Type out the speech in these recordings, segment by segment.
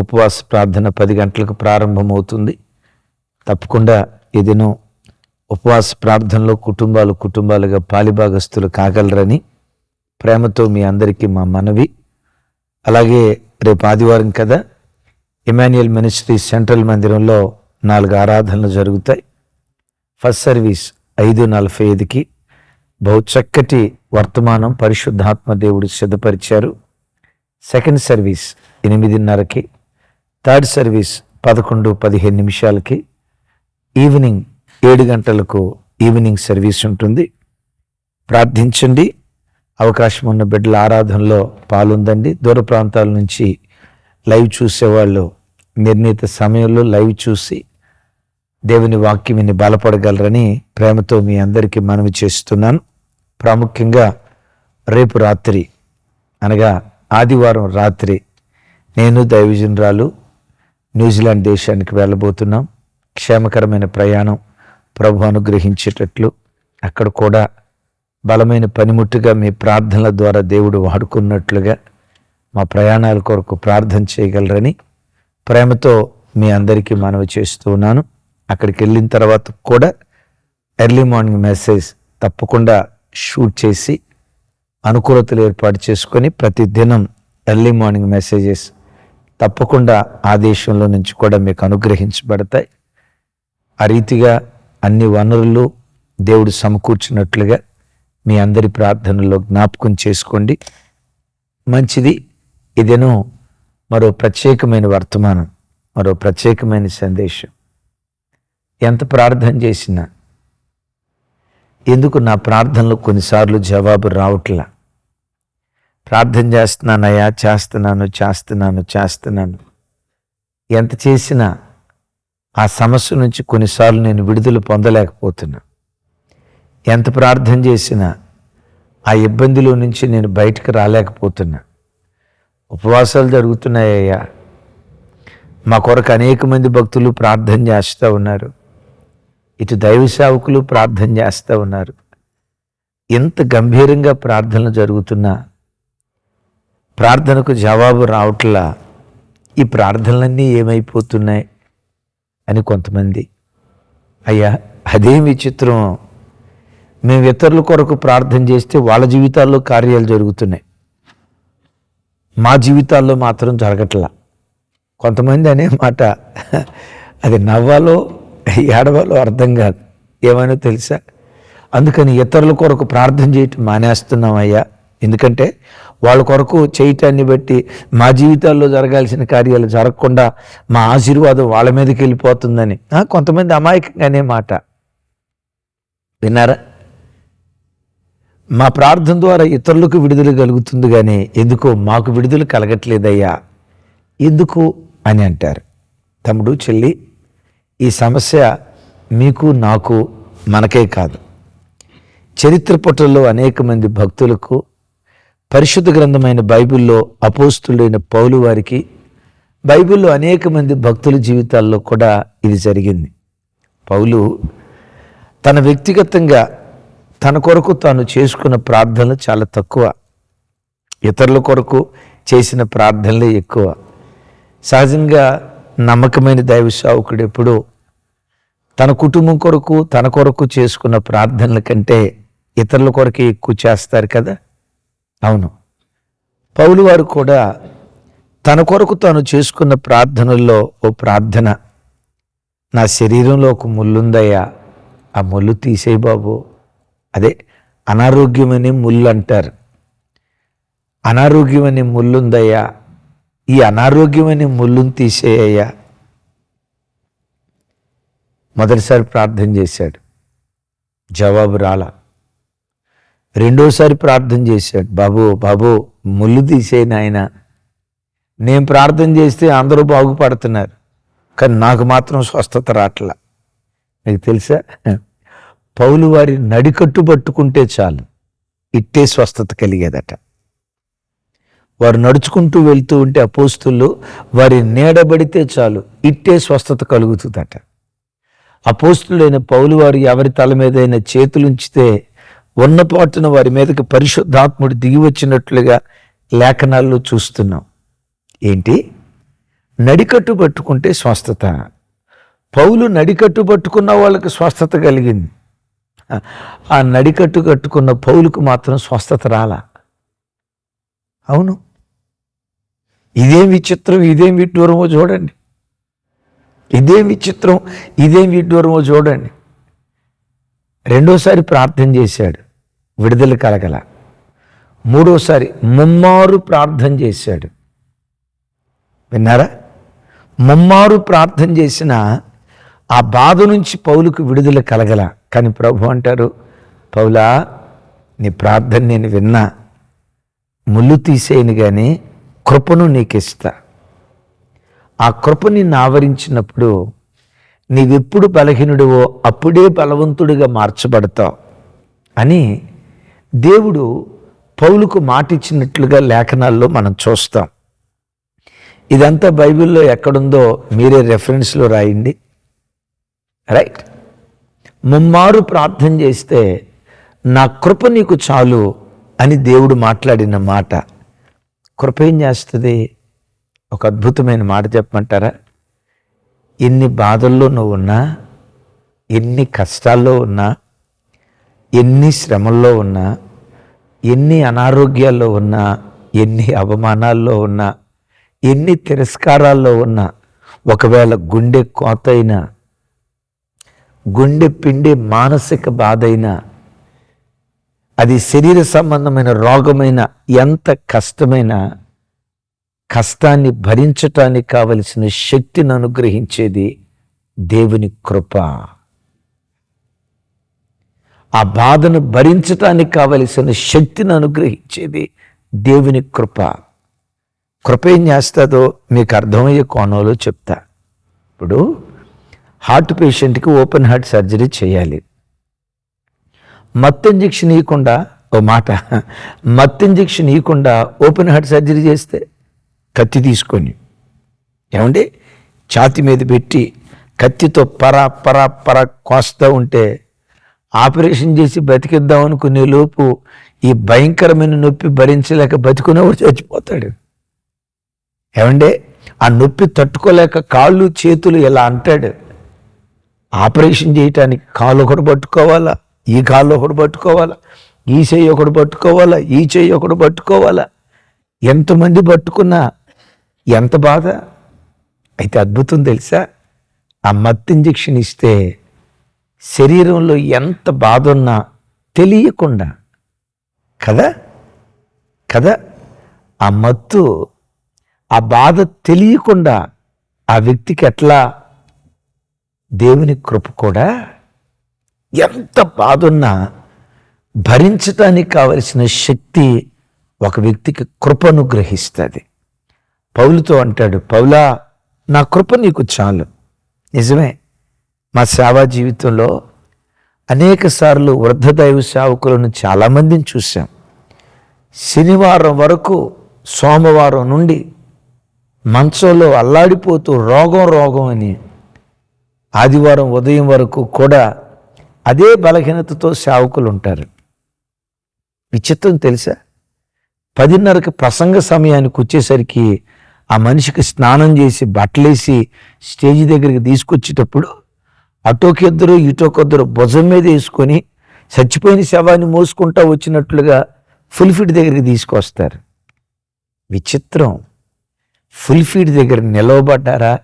ఉపవాస ప్రార్థన పది గంటలకు ప్రారంభమవుతుంది. తప్పకుండా ఈ దినం ఉపవాస ప్రార్థనలో కుటుంబాలు కుటుంబాలుగా పాలిభాగస్తులు కాగలరని ప్రేమతో మీ అందరికీ మా మనవి. అలాగే రేపు ఆదివారం కదా ఇమాన్యుయల్ మినిస్ట్రీ సెంట్రల్ మందిరంలో నాలుగు ఆరాధనలు జరుగుతాయి. ఫస్ట్ సర్వీస్ ఐదు నలభై ఐదుకి బహు చక్కటి వర్తమానం పరిశుద్ధాత్మ దేవుడు సిద్ధపరిచారు. సెకండ్ సర్వీస్ ఎనిమిదిన్నరకి థర్డ్ సర్వీస్ పదకొండు పదిహేను నిమిషాలకి ఈవినింగ్ ఏడు గంటలకు ఈవినింగ్ సర్వీస్ ఉంటుంది. ప్రార్థించండి. అవకాశం ఉన్న బిడ్డల ఆరాధనలో పాలుందండి. దూర ప్రాంతాల నుంచి లైవ్ చూసేవాళ్ళు నిర్ణీత సమయంలో లైవ్ చూసి దేవుని వాక్యం విని బలపడగలరని ప్రేమతో మీ అందరికీ మనవి చేస్తున్నాను. ప్రాముఖ్యంగా రేపు రాత్రి అనగా ఆదివారం రాత్రి నేను దైవజనరాలు న్యూజిలాండ్ దేశానికి వెళ్ళబోతున్నాం. క్షేమకరమైన ప్రయాణం ప్రభు అనుగ్రహించేటట్లు అక్కడ కూడా బలమైన పనిముట్టుగా మీ ప్రార్థనల ద్వారా దేవుడు వాడుకున్నట్లుగా మా ప్రయాణాల కొరకు ప్రార్థన చేయగలరని ప్రేమతో మీ అందరికీ మనవి చేస్తూ ఉన్నాను. అక్కడికి వెళ్ళిన తర్వాత కూడా ఎర్లీ మార్నింగ్ మెసేజ్ తప్పకుండా షూట్ చేసి అనుకూలతలు ఏర్పాటు చేసుకొని ప్రతి దినం ఎర్లీ మార్నింగ్ మెసేజెస్ తప్పకుండా ఆ దేశంలో నుంచి కూడా మీకు అనుగ్రహించబడతాయి. ఆ రీతిగా అన్ని వనరులు దేవుడు సమకూర్చినట్లుగా మీ అందరి ప్రార్థనలో జ్ఞాపకం చేసుకోండి. మంచిది. ఇదేనో మరో ప్రత్యేకమైన వర్తమానం మరో ప్రత్యేకమైన సందేశం. ఎంత ప్రార్థన చేసినా ఎందుకు నా ప్రార్థనలు కొన్నిసార్లు జవాబు రావట్లా? ప్రార్థన చేస్తున్నానయ్యా చేస్తున్నాను చేస్తున్నాను చేస్తున్నాను. ఎంత చేసినా ఆ సమస్య నుంచి కొన్నిసార్లు నేను విడుదల పొందలేకపోతున్నా. ఎంత ప్రార్థన చేసినా ఆ ఇబ్బందిలో నుంచి నేను బయటకు రాలేకపోతున్నా. ఉపవాసాలు జరుగుతున్నాయ్యా. మా కొరకు అనేక మంది భక్తులు ప్రార్థన చేస్తూ ఉన్నారు. ఇటు దైవ సేవకులు ప్రార్థన చేస్తూ ఉన్నారు. ఎంత గంభీరంగా ప్రార్థనలు జరుగుతున్నా ప్రార్థనకు జవాబు రావట్లా ఈ ప్రార్థనలన్నీ ఏమైపోతున్నాయి అని కొంతమంది అయ్యా అదేం విచిత్రం మేము ఇతరుల కొరకు ప్రార్థన చేస్తే వాళ్ళ జీవితాల్లో కార్యాలు జరుగుతున్నాయి. మా జీవితాల్లో మాత్రం జరగట్లా. కొంతమంది అనే మాట అది నవ్వాలో ఏడవాలో అర్థం కాదు. ఏమైనా తెలుసా? అందుకని ఇతరుల కొరకు ప్రార్థన చేయటం మానేస్తున్నామయ్యా ఎందుకంటే వాళ్ళ కొరకు చేయటాన్ని బట్టి మా జీవితాల్లో జరగాల్సిన కార్యాలు జరగకుండా మా ఆశీర్వాదం వాళ్ళ మీదకి వెళ్ళిపోతుందని. కొంతమంది అమాయకంగానే మాట. విన్నారా? మా ప్రార్థన ద్వారా ఇతరులకు విడుదల కలుగుతుంది కానీ ఎందుకో మాకు విడుదల కలగట్లేదయ్యా. ఎందుకు అని అంటారు. తమ్ముడు చెల్లి ఈ సమస్య మీకు నాకు మనకే కాదు. చరిత్ర పుటల్లో అనేక మంది భక్తులకు పరిశుద్ధ గ్రంథమైన బైబిల్లో అపోస్తుడైన పౌలు వారికి బైబిల్లో అనేక మంది భక్తుల జీవితాల్లో కూడా ఇది జరిగింది. పౌలు తన వ్యక్తిగతంగా తన కొరకు తాను చేసుకున్న ప్రార్థనలు చాలా తక్కువ. ఇతరుల కొరకు చేసిన ప్రార్థనలే ఎక్కువ. సహజంగా నమ్మకమైన దైవ సావుకుడు ఎప్పుడూ తన కుటుంబం కొరకు తన కొరకు చేసుకున్న ప్రార్థనల కంటే ఇతరుల కొరకే ఎక్కువ చేస్తారు కదా. అవును. పౌలు వారు కూడా తన కొరకు తాను చేసుకున్న ప్రార్థనల్లో ఓ ప్రార్థన నా శరీరంలో ఒక ముళ్ళుందయ్యా ఆ ముళ్ళు తీసేయి బాబు. అదే అనారోగ్యమనే ముళ్ళు అంటారు. అనారోగ్యమనే ముళ్ళుందయ్యా ఈ అనారోగ్యమనే ముళ్ళును తీసేయ్యా. మొదటిసారి ప్రార్థన చేశాడు. జవాబు రాలా. రెండోసారి ప్రార్థన చేశాడు. బాబు బాబు ముళ్ళు తీసేయను ఆయన నేను ప్రార్థన చేస్తే అందరూ బాగుపడుతున్నారు కానీ నాకు మాత్రం స్వస్థత రాట్లా. మీకు తెలుసా? పౌలు వారి నడికట్టు పట్టుకుంటే చాలు ఇట్టే స్వస్థత కలిగేదట. వారు నడుచుకుంటూ వెళ్తూ ఉంటే అపోస్తులు వారి నీడబడితే చాలు ఇట్టే స్వస్థత కలుగుతుందట. అపోస్తులైన పౌలు వారు ఎవరి తల మీదైన చేతులుంచితే ఉన్నపాటున వారి మీదకి పరిశుద్ధాత్ముడు దిగి వచ్చినట్లుగా లేఖనాల్లో చూస్తున్నాం. ఏంటి? నడికట్టు పట్టుకుంటే స్వస్థత. పౌలు నడికట్టు పట్టుకున్న వాళ్ళకి స్వస్థత కలిగింది. ఆ నడికట్టు కట్టుకున్న పౌలుకు మాత్రం స్వస్థత రాలా? అవును. ఇదేం విచిత్రం ఇదేం విడ్డూరమో చూడండి. ఇదేం విచిత్రం ఇదేం విడ్డూరమో చూడండి. రెండోసారి ప్రార్థన చేశాడు. విడుదల కలగల. మూడోసారి ముమ్మారు ప్రార్థన చేశాడు. విన్నారా? ముమ్మారు ప్రార్థన చేసిన ఆ బాధ నుంచి పౌలుకు విడుదల కలగల. కానీ ప్రభు అంటారు పౌలా నీ ప్రార్థన నేను విన్నా. ముళ్ళు తీసేయను కానీ కృపను నీకు ఇస్తా ఆ కృప నిన్ను ఆవరించినప్పుడు నీవెప్పుడు బలహీనుడివో అప్పుడే బలవంతుడిగా మార్చబడతావు అని దేవుడు పౌలుకు మాటిచ్చినట్లుగా లేఖనాల్లో మనం చూస్తాం. ఇదంతా బైబిల్లో ఎక్కడుందో మీరే రెఫరెన్స్లో రాయండి. రైట్ ముమ్మారు ప్రార్థన చేస్తే నా కృప నీకు చాలు అని దేవుడు మాట్లాడిన మాట. కృప ఏం చేస్తుంది? ఒక అద్భుతమైన మాట చెప్పమంటారా? ఎన్ని బాధల్లో నువ్వు ఉన్నా ఎన్ని కష్టాల్లో ఉన్నా ఎన్ని శ్రమల్లో ఉన్నా ఎన్ని అనారోగ్యాల్లో ఉన్నా ఎన్ని అవమానాల్లో ఉన్నా ఎన్ని తిరస్కారాల్లో ఉన్నా ఒకవేళ గుండె కోతైనా గుండె పిండి మానసిక బాధ అయినా అది శరీర సంబంధమైన రోగమైన ఎంత కష్టమైన కష్టాన్ని భరించటానికి కావలసిన శక్తిని అనుగ్రహించేది దేవుని కృప. ఆ బాధను భరించటానికి కావలసిన శక్తిని అనుగ్రహించేది దేవుని కృప. కృప ఏం చేస్తుందో మీకు అర్థమయ్యే కోణంలో చెప్తా. ఇప్పుడు హార్ట్ పేషెంట్కి ఓపెన్ హార్ట్ సర్జరీ చేయాలి. మత్తు ఇంజెక్షన్ ఇవ్వకుండా ఓ మాట మత్తు ఇంజెక్షన్ ఇవ్వకుండా ఓపెన్ హార్ట్ సర్జరీ చేస్తే కత్తి తీసుకొని ఏమండి? ఛాతి మీద పెట్టి కత్తితో పరా పరా పర కోస్తూ ఉంటే ఆపరేషన్ చేసి బతికిద్దాం అనుకునే లోపు ఈ భయంకరమైన నొప్పి భరించలేక బతికునేవాడు చచ్చిపోతాడు. ఏమండే? ఆ నొప్పి తట్టుకోలేక కాళ్ళు చేతులు ఇలా అంటాడు. ఆపరేషన్ చేయటానికి కాళ్ళు ఒకటి పట్టుకోవాలా? ఈ కాళ్ళు ఒకటి పట్టుకోవాలా? ఈ చెయ్యి ఒకటి పట్టుకోవాలా? ఈ చెయ్యి ఒకటి పట్టుకోవాలా? ఎంతమంది పట్టుకున్నా ఎంత బాధ? అయితే అద్భుతం తెలుసా? ఆ మత్తు ఇంజక్షన్ ఇస్తే శరీరంలో ఎంత బాధ ఉన్నా తెలియకుండా. కదా? కదా? ఆ మత్తు ఆ బాధ తెలియకుండా ఆ వ్యక్తికి ఎట్లా? దేవుని కృప కూడా ఎంత బాధున్నా భరించటానికి కావలసిన శక్తి ఒక వ్యక్తికి కృపను గ్రహిస్తుంది. పౌలుతో అంటాడు పౌలా నా కృప నీకు చాలు. నిజమే. మా సేవా జీవితంలో అనేక సార్లు వృద్ధ దైవ సేవకులను చాలామందిని చూశాం. శనివారం వరకు సోమవారం నుండి మంచంలో అల్లాడిపోతూ రోగం రోగం అని ఆదివారం ఉదయం వరకు కూడా అదే బలహీనతతో సేవకులు ఉంటారు. విచిత్రం తెలుసా? పదిన్నరకి ప్రసంగ సమయానికి వచ్చేసరికి ఆ మనిషికి స్నానం చేసి బట్టలేసి స్టేజ్ దగ్గరికి తీసుకొచ్చేటప్పుడు అటోకిద్దరు ఇటోకొద్దరు భుజం మీద వేసుకొని చచ్చిపోయిన శవాన్ని మోసుకుంటా వచ్చినట్లుగా ఫుల్ఫీడ్ దగ్గరికి తీసుకొస్తారు. విచిత్రం. ఫుల్ఫీడ్ దగ్గర నిలవబడ్డారా?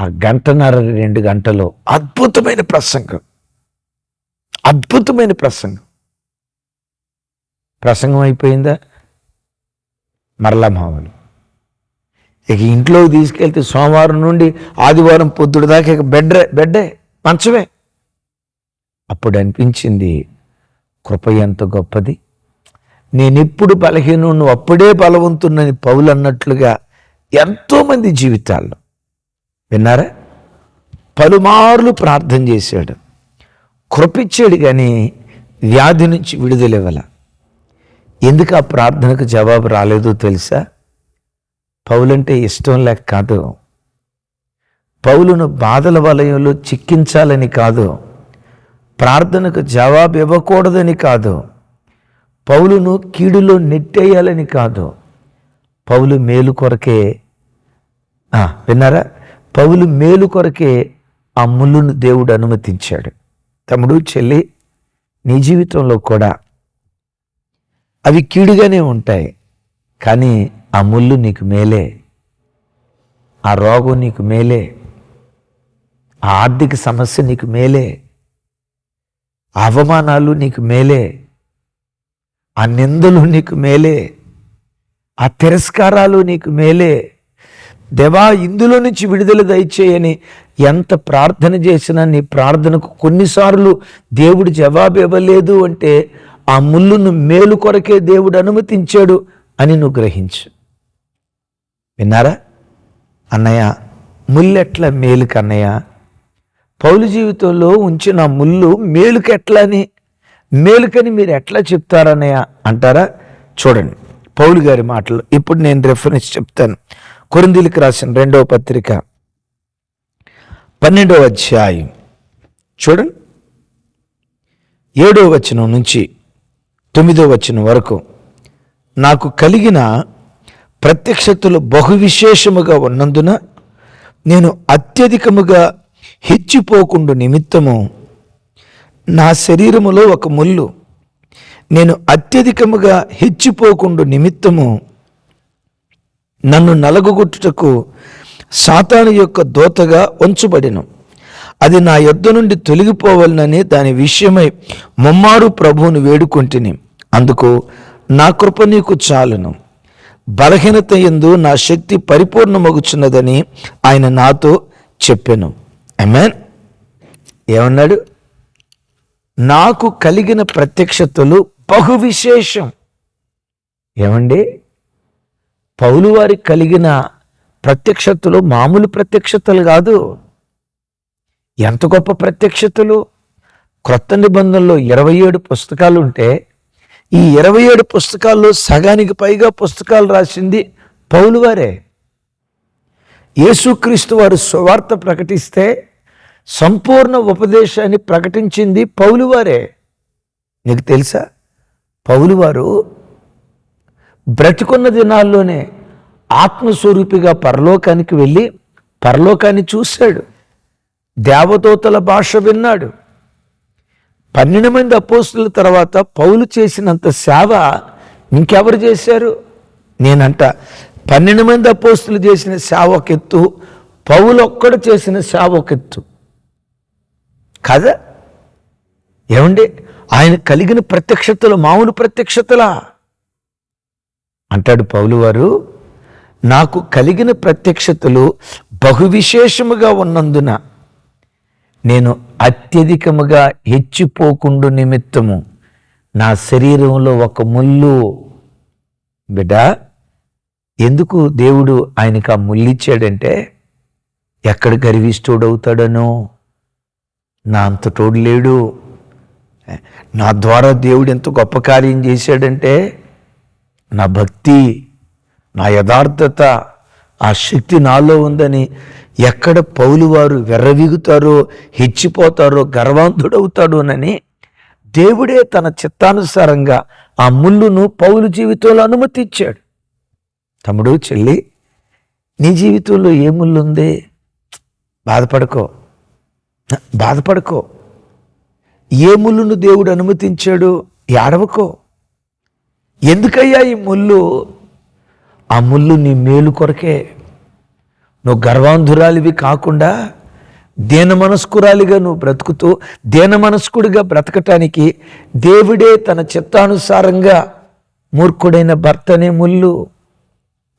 ఆ గంటన్నర రెండు గంటలో అద్భుతమైన ప్రసంగం. అద్భుతమైన ప్రసంగం. ప్రసంగం అయిపోయిందా? మరలా మామూలు. ఇక ఇంట్లోకి తీసుకెళ్తే సోమవారం నుండి ఆదివారం పొద్దుడు దాకా ఇక బెడ్రే బెడ్డే మంచమే. అప్పుడు అనిపించింది కృప ఎంత గొప్పది. నేనెప్పుడు బలహీను నువ్వు అప్పుడే బలవంతున్నని పౌలు అన్నట్లుగా ఎంతోమంది జీవితాల్లో. విన్నారా? పలుమార్లు ప్రార్థన చేశాడు. కృపిచ్చాడు కానీ వ్యాధి నుంచి విడుదల ఎందుకు ఆ ప్రార్థనకు జవాబు రాలేదో తెలుసా? పౌలంటే ఇష్టం లేక కాదు. పౌలును బాధల వలయంలో చిక్కించాలని కాదు. ప్రార్థనకు జవాబు ఇవ్వకూడదని కాదు. పౌలును కీడులో నెట్టేయాలని కాదు. పౌలు మేలు కొరకే విన్నారా? పౌలు మేలు కొరకే ఆ ముళ్ళును దేవుడు అనుమతించాడు. తమ్ముడు చెల్లి నీ జీవితంలో కూడా అవి కీడుగానే ఉంటాయి. కానీ ఆ ముళ్ళు నీకు మేలే. ఆ రోగం నీకు మేలే. ఆ ఆర్థిక సమస్య నీకు మేలే. ఆ అవమానాలు నీకు మేలే. ఆ నిందలు నీకు మేలే. ఆ తిరస్కారాలు నీకు మేలే. దేవా ఇందులో నుంచి విడుదల దయచేయని ఎంత ప్రార్థన చేసినా నీ ప్రార్థనకు కొన్నిసార్లు దేవుడు జవాబు ఇవ్వలేదు అంటే ఆ ముళ్ళును మేలు కొరకే దేవుడు అనుమతించాడు అని నువ్వు గ్రహించు. విన్నారా? అన్నయ్య ముల్లెట్ల మేలుకు అన్నయ్య పౌలు జీవితంలో ఉంచిన ముళ్ళు మేలుకు ఎట్లా అని మేలుకని మీరు ఎట్లా చెప్తారన్నయ్య? అంటారా? చూడండి పౌలు గారి మాటలు. ఇప్పుడు నేను రెఫరెన్స్ చెప్తాను. కొరిందీలకు రాసిన రెండవ పత్రిక పన్నెండవ అధ్యాయం. చూడండి. ఏడవ వచనం నుంచి తొమ్మిదో వచనం వరకు నాకు కలిగిన ప్రత్యక్షతలు బహువిశేషముగా ఉన్నందున నేను అత్యధికముగా హెచ్చిపోకుండు నిమిత్తము నా శరీరములో ఒక ముళ్ళు. నేను అత్యధికముగా హెచ్చిపోకుండు నిమిత్తము నన్ను నలగొట్టుటకు సాతాను యొక్క దోతగా ఉంచబడిను. అది నా యొద్ద నుండి తొలగిపోవాలనని దాని విషయమై ముమ్మారు ప్రభువును వేడుకొంటిని. అందుకు నా కృప నీకు చాలును. బలహీనత ఎందు నా శక్తి పరిపూర్ణమగుచున్నదని ఆయన నాతో చెప్పాను. అమెన్ ఏమన్నాడు? నాకు కలిగిన ప్రత్యక్షతలు బహు విశేషం ఏమండి? పౌలు వారికి కలిగిన ప్రత్యక్షతలు మామూలు ప్రత్యక్షతలు కాదు. ఎంత గొప్ప ప్రత్యక్షతలు? క్రొత్త నిబంధనలో ఇరవై ఏడు పుస్తకాలు ఉంటే ఈ ఇరవై ఏడు పుస్తకాల్లో సగానికి పైగా పుస్తకాలు రాసింది పౌలు వారే యేసుక్రీస్తు వారు సువార్త ప్రకటిస్తే సంపూర్ణ ఉపదేశాన్ని ప్రకటించింది పౌలు వారే నీకు తెలుసా? పౌలు వారు బ్రతికున్న దినాల్లోనే ఆత్మస్వరూపిగా పరలోకానికి వెళ్ళి పరలోకాన్ని చూశాడు. దేవదూతల భాష విన్నాడు. పన్నెండు మంది అపోస్తుల తర్వాత పౌలు చేసినంత సేవ ఇంకెవరు చేశారు? నేనంట. పన్నెండు మంది అపోస్తులు చేసిన సేవ ఒక ఎత్తు పౌలు ఒక్కడు చేసిన సేవ ఒక ఎత్తు. కదా? ఏమండి? ఆయన కలిగిన ప్రత్యక్షతలు మామూలు ప్రత్యక్షతలా? అంటాడు పౌలు వారు నాకు కలిగిన ప్రత్యక్షతలు బహు విశేషముగా ఉన్నందున నేను అత్యధికముగా హెచ్చిపోకుండు నిమిత్తము నా శరీరంలో ఒక ముళ్ళు. బిడ్డ ఎందుకు దేవుడు ఆయనకు ఆ ముళ్ళిచ్చాడంటే ఎక్కడ గర్విష్ఠుడవుతాడనో. నా అంత తోడు లేడు. నా ద్వారా దేవుడు ఎంత గొప్ప కార్యం చేశాడంటే నా భక్తి నా యథార్థత ఆ శక్తి నాలో ఉందని ఎక్కడ పౌలు వారు వెర్రవీగుతారో హెచ్చిపోతారో గర్వాంతుడవుతాడోనని దేవుడే తన చిత్తానుసారంగా ఆ ముళ్ళును పౌలు జీవితంలో అనుమతిచ్చాడు తమ్ముడు చెల్లి నీ జీవితంలో ఏ ముళ్ళు ఉంది? బాధపడుకో. బాధపడుకో. ఏ ముళ్ళును దేవుడు అనుమతించాడు? ఏడవకో. ఎందుకయ్యా ఈ ముళ్ళు? ఆ ముళ్ళు నీ మేలు కొరకే. నువ్వు గర్వాంధురాలివి కాకుండా దేన మనస్కురాలిగా నువ్వు బ్రతుకుతూ దేన మనస్కుడిగా బ్రతకటానికి దేవుడే తన చిత్తానుసారంగా మూర్ఖుడైన భర్తనే ముళ్ళు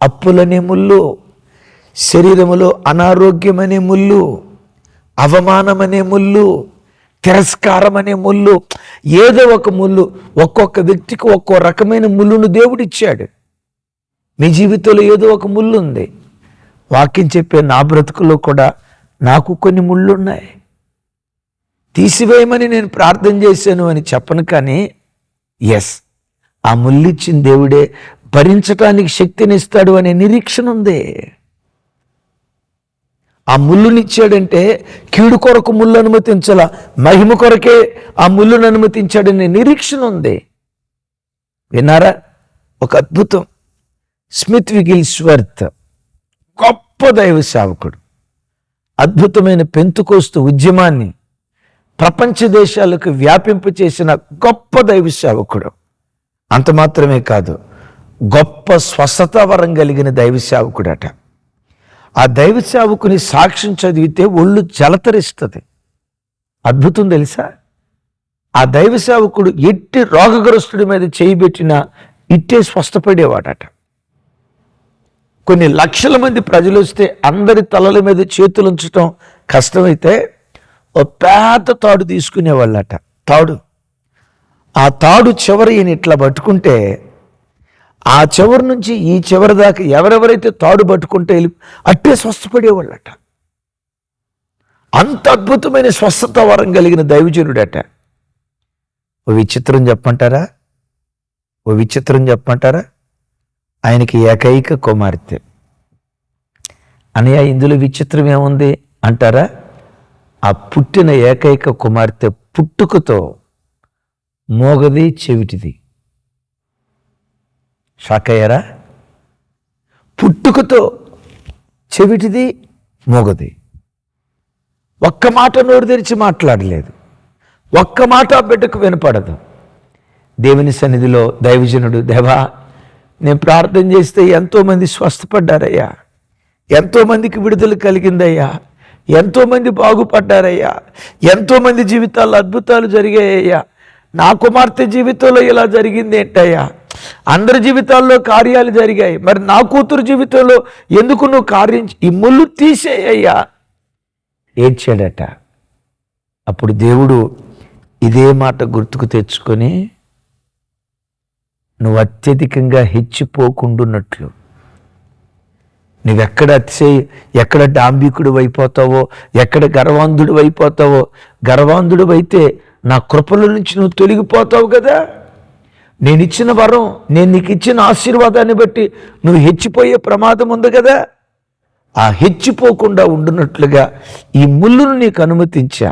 అప్పులనే ముళ్ళు శరీరములో అనారోగ్యమనే ముళ్ళు అవమానమనే ముళ్ళు తిరస్కారం అనే ముళ్ళు ఏదో ఒక ముళ్ళు ఒక్కొక్క వ్యక్తికి ఒక్కో రకమైన ముళ్ళును దేవుడిచ్చాడు. మీ జీవితంలో ఏదో ఒక ముళ్ళు ఉంది వాక్యం చెప్పే నా బ్రతుకులో కూడా నాకు కొన్ని ముళ్ళు ఉన్నాయి తీసివేయమని నేను ప్రార్థన చేశాను అని చెప్పను కానీ ఎస్ ఆ ముళ్ళిచ్చిన దేవుడే భరించటానికి శక్తినిస్తాడు అనే నిరీక్షణ ఉంది. ఆ ముళ్ళునిచ్చాడంటే కీడు కొరకు ముళ్ళు అనుమతించాల? మహిమ కొరకే ఆ ముళ్ళును అనుమతించాడనే నిరీక్షణ ఉంది. విన్నారా? ఒక అద్భుతం. స్మిత్ విగిల్స్వర్త్ గొప్ప దైవ సేవకుడు అద్భుతమైన పెంతుకోస్తు ఉద్యమాన్ని ప్రపంచ దేశాలకు వ్యాపింప చేసిన గొప్ప దైవ సేవకుడు. అంత మాత్రమే కాదు గొప్ప స్వస్థత వరం కలిగిన దైవ సేవకుడట. ఆ దైవ సేవకుని సాక్ష్యం చదివితే ఒళ్ళు జలతరిస్తుంది. అద్భుతం తెలుసా? ఆ దైవ సేవకుడు ఎట్టి రోగగ్రస్తుడి మీద చేయిబెట్టినా ఇట్టే స్వస్థపడేవాడట. కొన్ని లక్షల మంది ప్రజలు వస్తే అందరి తలల మీద చేతులు ఉంచటం కష్టమైతే ఓ పేద తాడు తీసుకునేవాళ్ళట. తాడు. ఆ తాడు చివరి ఈయన ఇట్లా పట్టుకుంటే ఆ చివరి నుంచి ఈ చివరి దాకా ఎవరెవరైతే తాడు పట్టుకుంటే అట్టే స్వస్థపడేవాళ్ళట. అంత అద్భుతమైన స్వస్థత వరం కలిగిన దైవజనుడట. ఓ విచిత్రం చెప్పంటారా ఓ విచిత్రం చెప్పంటారా ఆయనకి ఏకైక కుమార్తె. అనయ్య ఇందులో విచిత్రం ఏముంది అంటారా? ఆ పుట్టిన ఏకైక కుమార్తె పుట్టుకతో మోగది చెవిటిది. షాక్ అయ్యారా? పుట్టుకతో చెవిటిది మోగది. ఒక్క మాట నోరు తెరిచి మాట్లాడలేదు. ఒక్క మాట బిడ్డకు వినపడదు. దేవుని సన్నిధిలో దైవజనుడు దేవా నేను ప్రార్థన చేస్తే ఎంతోమంది స్వస్థపడ్డారయ్యా. ఎంతోమందికి విడుదల కలిగిందయ్యా. ఎంతోమంది బాగుపడ్డారయ్యా. ఎంతోమంది జీవితాల్లో అద్భుతాలు జరిగాయ్యా నా కుమార్తె జీవితంలో ఇలా జరిగింది ఏంటయ్యా? అందరి జీవితాల్లో కార్యాలు జరిగాయి. మరి నా కూతురు జీవితంలో ఎందుకు నువ్వు కార్యం ఈ ముళ్ళు తీసేయ్యా ఏడ్చాడట. అప్పుడు దేవుడు ఇదే మాట గుర్తుకు తెచ్చుకొని నువ్వు అత్యధికంగా హెచ్చిపోకుండున్నట్లు. నువ్వెక్కడ అతిశయ ఎక్కడ డాంబికుడు అయిపోతావో ఎక్కడ గర్వాంధుడు అయిపోతావో గర్వాంధుడు అయితే నా కృపల నుంచి నువ్వు తొలగిపోతావు కదా? నేను ఇచ్చిన వరం నేను నీకు ఇచ్చిన ఆశీర్వాదాన్ని బట్టి నువ్వు హెచ్చిపోయే ప్రమాదం ఉంది కదా? ఆ హెచ్చిపోకుండా ఉండున్నట్లుగా ఈ ముళ్ళును నీకు అనుమతించా.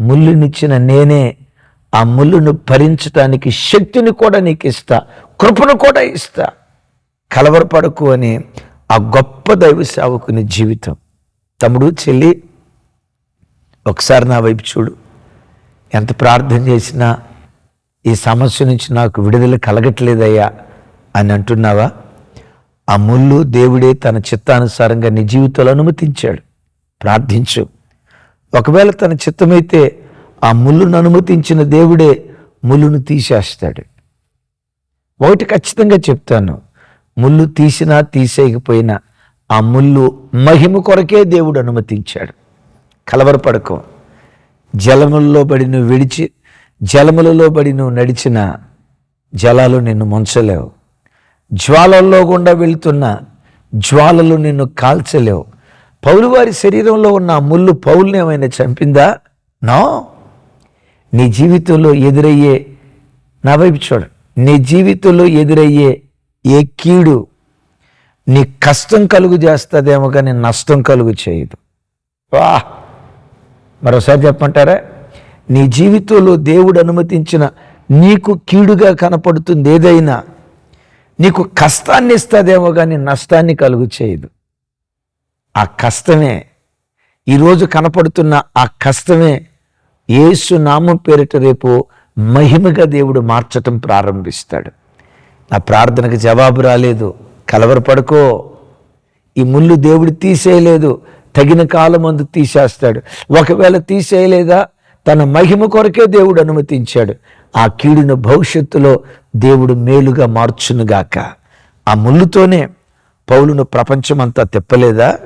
ముళ్ళునిచ్చిన నేనే ఆ ముళ్ళును భరించటానికి శక్తిని కూడా నీకు ఇస్తా కృపను కూడా ఇస్తా. కలవరపడకు అని ఆ గొప్ప దైవ సేవకుని జీవితం. తమ్ముడు చెల్లి ఒకసారి నా వైపు చూడు. ఎంత ప్రార్థన చేసినా ఈ సమస్య నుంచి నాకు విడుదల కలగట్లేదయ్యా అని అంటున్నావా? ఆ ముళ్ళు దేవుడే తన చిత్తానుసారంగా నీ జీవితంలో అనుమతించాడు. ప్రార్థించు. ఒకవేళ తన చిత్తమైతే ఆ ముళ్ళును అనుమతించిన దేవుడే ముళ్ళును తీసేస్తాడు. ఒకటి ఖచ్చితంగా చెప్తాను. ముళ్ళు తీసినా తీసేయకపోయినా ఆ ముళ్ళు మహిమ కొరకే దేవుడు అనుమతించాడు. కలవరపడకు. జలములలో బడి నువ్వు విడిచి జలములలో బడి నువ్వు నడిచిన జలాలు నిన్ను ముంచలేవు. జ్వాలల్లో గుండా వెళుతున్న జ్వాలలు నిన్ను కాల్చలేవు. పౌలు వారి శరీరంలో ఉన్న ఆ ముళ్ళు పౌల్ని ఏమైనా చంపిందా? నో. నీ జీవితంలో ఎదురయ్యే నా వైపు చూడు నీ జీవితంలో ఎదురయ్యే ఏ కీడు నీ కష్టం కలుగు చేస్తుందేమో కానీ నష్టం కలుగు చేయదు. వా! మరోసారి చెప్పమంటారా? నీ జీవితంలో దేవుడు అనుమతించిన నీకు కీడుగా కనపడుతుంది ఏదైనా నీకు కష్టాన్ని ఇస్తుందేమో కానీ నష్టాన్ని కలుగు చేయదు. ఆ కష్టమే ఈరోజు కనపడుతున్న ఆ కష్టమే యేసు నామం పేరిట రేపు మహిమగా దేవుడు మార్చటం ప్రారంభిస్తాడు. నా ప్రార్థనకు జవాబు రాలేదు. కలవరపడుకో ఈ ముళ్ళు దేవుడు తీసేయలేదు. తగిన కాలం అందు తీసేస్తాడు. ఒకవేళ తీసేయలేదా? తన మహిమ కొరకే దేవుడు అనుమతించాడు. ఆ కీడును భవిష్యత్తులో దేవుడు మేలుగా మార్చునుగాక. ఆ ముళ్ళుతోనే పౌలును ప్రపంచమంతా తిప్పలేదా?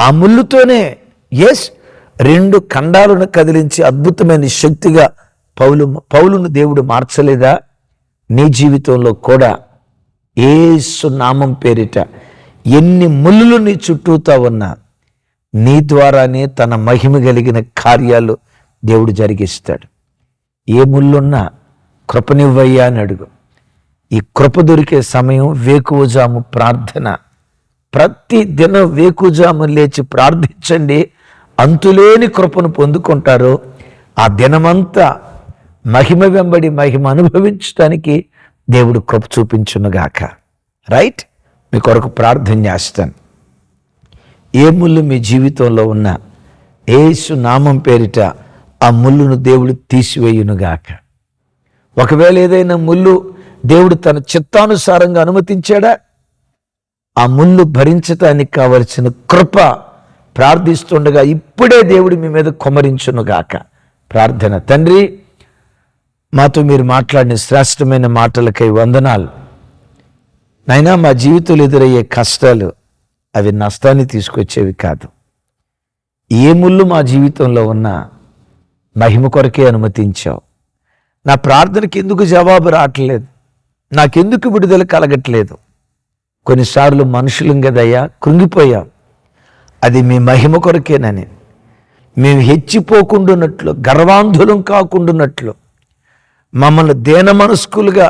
ఆ ముళ్ళుతోనే ఎస్ రెండు ఖండాలను కదిలించి అద్భుతమైన శక్తిగా పౌలు పౌలును దేవుడు మార్చలేదా? నీ జీవితంలో కూడా ఏసు నామం పేరిట ఎన్ని ముళ్ళు నీ చుట్టూతా ఉన్నా నీ ద్వారానే తన మహిమ కలిగిన కార్యాలు దేవుడు జరిగిస్తాడు. ఏ ముళ్ళున్నా కృపనివ్వయ్యా అని అడుగు. ఈ కృప దొరికే సమయం వేకువజాము ప్రార్థన. ప్రతి దినం వేకుజాము లేచి ప్రార్థించండి. అంతులేని కృపను పొందుకుంటారో ఆ దినమంతా మహిమ వెంబడి మహిమ అనుభవించడానికి దేవుడు కృప చూపించునుగాక. రైట్ మీ కొరకు ప్రార్థన చేస్తాను. ఏ ముళ్ళు మీ జీవితంలో ఉన్నా ఏసు నామం పేరిట ఆ ముళ్ళును దేవుడు తీసివేయునుగాక. ఒకవేళ ఏదైనా ముళ్ళు దేవుడు తన చిత్తానుసారంగా అనుమతించాడా? ఆ ముళ్ళు భరించటానికి కావలసిన కృప ప్రార్థిస్తుండగా ఇప్పుడే దేవుడు మీ మీద కొమరించునుగాక ప్రార్థన. తండ్రి మాతో మీరు మాట్లాడిన శ్రేష్టమైన మాటలకై వందనాలు. నైనా మా జీవితంలో ఎదురయ్యే కష్టాలు అవి నష్టాన్ని తీసుకొచ్చేవి కాదు. ఏ ముళ్ళు మా జీవితంలో ఉన్నా మహిమ కొరకే అనుమతించావు. నా ప్రార్థనకి ఎందుకు జవాబు రావట్లేదు? నాకెందుకు విడుదల కలగట్లేదు? కొన్నిసార్లు మనుషులం కదయ్యా కృంగిపోయాం. అది మీ మహిమ కొరకేనని. మేము హెచ్చిపోకుండున్నట్లు గర్వాంధులం కాకుండున్నట్లు మమ్మల్ని దేన మనస్కులుగా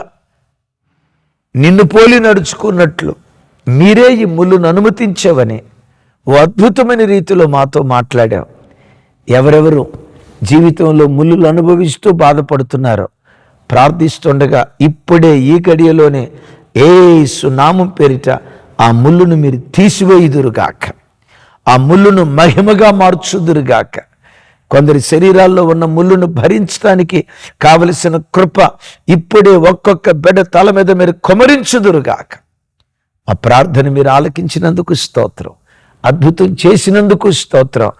నిన్ను పోలి నడుచుకున్నట్లు మీరే ఈ ముళ్ళును అనుమతించవని ఓ అద్భుతమైన రీతిలో మాతో మాట్లాడావు ఎవరెవరు జీవితంలో ముళ్ళులు అనుభవిస్తూ బాధపడుతున్నారో ప్రార్థిస్తుండగా ఇప్పుడే ఈ గడియలోనే ఏ సునామం పేరిట ఆ ముళ్ళును మీరు తీసివేయుదురుగాక. ఆ ముళ్ళును మహిమగా మార్చుదురుగాక. కొందరి శరీరాల్లో ఉన్న ముళ్ళును భరించడానికి కావలసిన కృప ఇప్పుడే ఒక్కొక్క బిడ్డ తల మీద మీరు కొమరించుదురుగాక. ఆ ప్రార్థన మీరు ఆలకించినందుకు స్తోత్రం. అద్భుతం చేసినందుకు స్తోత్రం.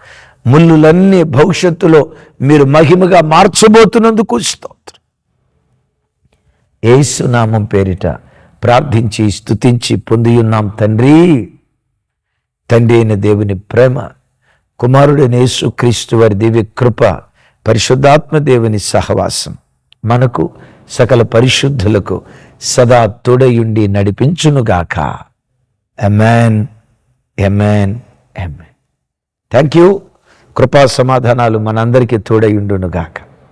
ముళ్ళులన్నీ భవిష్యత్తులో మీరు మహిమగా మార్చబోతున్నందుకు స్తోత్రం. ఏసునామం పేరిట ప్రార్థించి స్తుతించి పొందియున్నాం తండ్రి. తండ్రి అయిన దేవుని ప్రేమ కుమారుడైన యేసు క్రీస్తు వారి దివ్య కృప పరిశుద్ధాత్మ దేవుని సహవాసం మనకు సకల పరిశుద్ధులకు సదా తోడయుండి నడిపించునుగాక. Amen amen amen thank you కృపా సమాధానాలు మనందరికీ తోడయుండునుగాక.